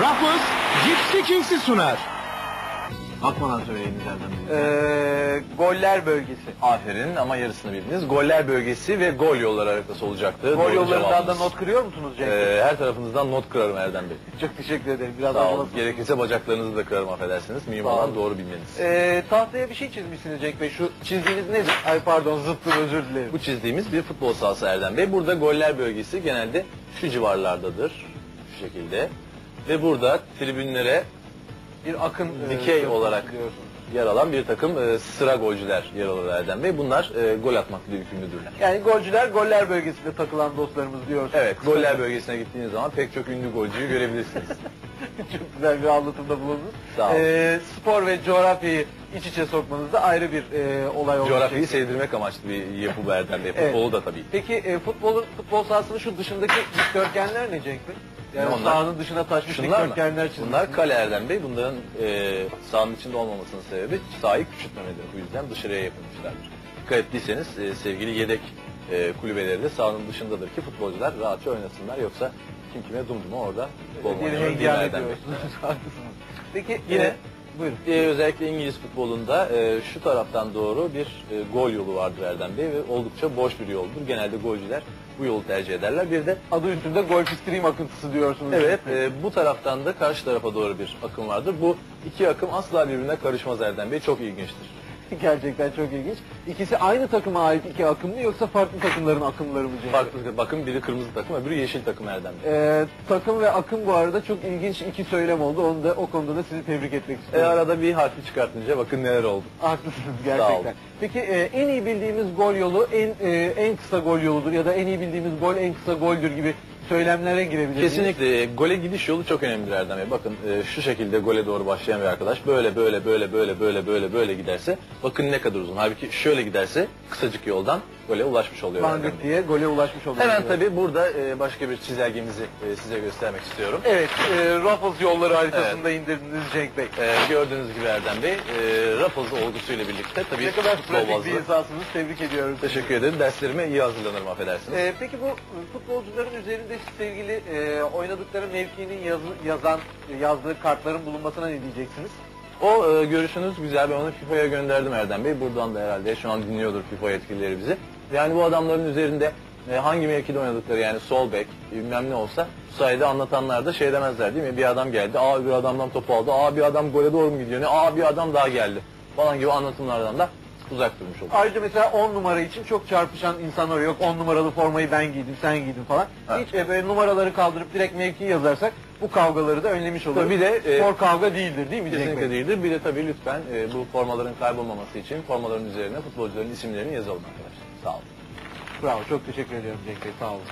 Ruffles Gypsy Kings'i sunar. Bakmadan söyleyiniz Erdem Bey. Ee, goller bölgesi. Aferin ama yarısını bildiniz. Goller bölgesi ve gol yolları haritası olacaktı. Gol Doğru yollarından da cevabınız. not kırıyor musunuz Cenk Bey? Ee, her tarafınızdan not kırarım Erdem Bey. Çok teşekkür ederim. Biraz Sağ olun. Gerekirse bacaklarınızı da kırarım affedersiniz. Mühim Sağ olan doğru bilmeniz. Ee, tahtaya bir şey çizmişsiniz Cenk Bey. Şu çizdiğiniz nedir? Ay pardon zıttım özür dilerim. Bu çizdiğimiz bir futbol sahası Erdem Bey. Burada goller bölgesi genelde şu civarlardadır. Şu şekilde. Ve burada tribünlere Bir akın Dikey e, olarak yer alan bir takım e, sıra golcüler yer alır Erdem Bey. Bunlar e, gol atmakla yükümlüdürler. Yani golcüler goller bölgesinde takılan dostlarımız diyorsunuz. Evet, goller bölgesine gittiğiniz zaman pek çok ünlü golcüyü görebilirsiniz. Çok güzel bir anlatımda bulundunuz. Sağ olun. Ee, spor ve coğrafyayı iç içe sokmanızda ayrı bir e, olay oldu. Coğrafyayı sevdirmek amaçlı bir yapı bu Erdem Bey. Evet. Futbolu da tabii. Peki e, futbolun futbol sahasının şu dışındaki dikdörtgenler ne Cenk Bey? Yani Ne onlar? sahanın dışına taşmış Şunlar mı? dikdörtgenler çizmişsiniz. Bunlar kale Erdem Bey. Bunların e, sahanın içinde olmamasının sebebi sahayı küçültmemedir. Bu yüzden dışarıya yapılmışlardır. Dikkat ettiyseniz e, sevgili yedek e, kulübeleri de sahanın dışındadır ki futbolcular rahatça oynasınlar. Yoksa kim kime dumduma orada futbol bir mi hengame diyorsunuz. Haklısınız. Peki Yine e, buyurun. e, özellikle İngiliz futbolunda e, şu taraftan doğru bir e, gol yolu vardır Erdem Bey ve oldukça boş bir yoldur. Genelde golcüler bu yolu tercih ederler. Bir de Adı üstünde golf stream akıntısı diyorsunuz. Evet, e, bu taraftan da karşı tarafa doğru bir akım vardır. Bu iki akım asla birbirine karışmaz Erdem Bey. Çok ilginçtir. Gerçekten çok ilginç. İkisi aynı takıma ait iki akım mı yoksa farklı takımların akımları mı Cenk? Farklı bakın biri kırmızı takım, öbürü yeşil takım Erdem. Ee, takım ve akım bu arada çok ilginç iki söylem oldu. Onu da o konuda da sizi tebrik etmek E, istiyorum. arada bir harfi çıkartınca bakın neler oldu. Haklısınız Sağ olun. gerçekten. Peki e, en iyi bildiğimiz gol yolu en e, en kısa gol yoludur ya da en iyi bildiğimiz gol en kısa goldür gibi söylemlere girebilir? Kesinlikle e, gole gidiş yolu çok önemlidir Erdem Bey. Bakın e, şu şekilde gole doğru başlayan bir arkadaş böyle böyle böyle böyle böyle böyle böyle giderse bakın ne kadar uzun. Halbuki şöyle giderse kısacık yoldan gole ulaşmış oluyor Bey. diye gole ulaşmış oluyor. Hemen tabii burada e, başka bir çizelgemizi e, size göstermek istiyorum. Evet, e, Ruffles yolları haritasında indirdiniz Cenk Bey. Ee, gördüğünüz gibi Erdem Bey, e, Rapoz olgusuyla birlikte tabii Ne kadar futbol pratik bir insansınız. Tebrik ediyorum. Teşekkür ederim. Derslerime iyi hazırlanırım affedersiniz. Ee, peki bu e, futbolcuların üzerinde sevgili e, oynadıkları mevkinin yazı, yazan yazdığı kartların bulunmasına ne diyeceksiniz? O e, görüşünüz güzel. Ben onu FIFA'ya gönderdim Erdem Bey. Buradan da herhalde şu an dinliyordur FIFA yetkilileri bizi. Yani bu adamların üzerinde e, hangi mevkide oynadıkları yani sol bek bilmem ne olsa bu sayede anlatanlar da şey demezler değil mi? Bir adam geldi. Aa bir adamdan topu aldı. Aa bir adam gole doğru mu gidiyor? Ne? Aa bir adam daha geldi. Falan gibi anlatımlardan da uzak durmuş olur. Ayrıca mesela 10 numara için çok çarpışan insanlar yok. 10 numaralı formayı ben giydim, sen giydin falan. Ha. Hiç e, böyle numaraları kaldırıp direkt mevki yazarsak bu kavgaları da önlemiş oluruz. Tabii bir de, e, Spor kavga değildir değil mi Kesinlikle değildir. Bir de tabii lütfen e, bu formaların kaybolmaması için formaların üzerine futbolcuların isimlerini yazalım arkadaşlar. Sağ olun. Bravo, çok teşekkür ediyorum Cenk Bey, sağ olun.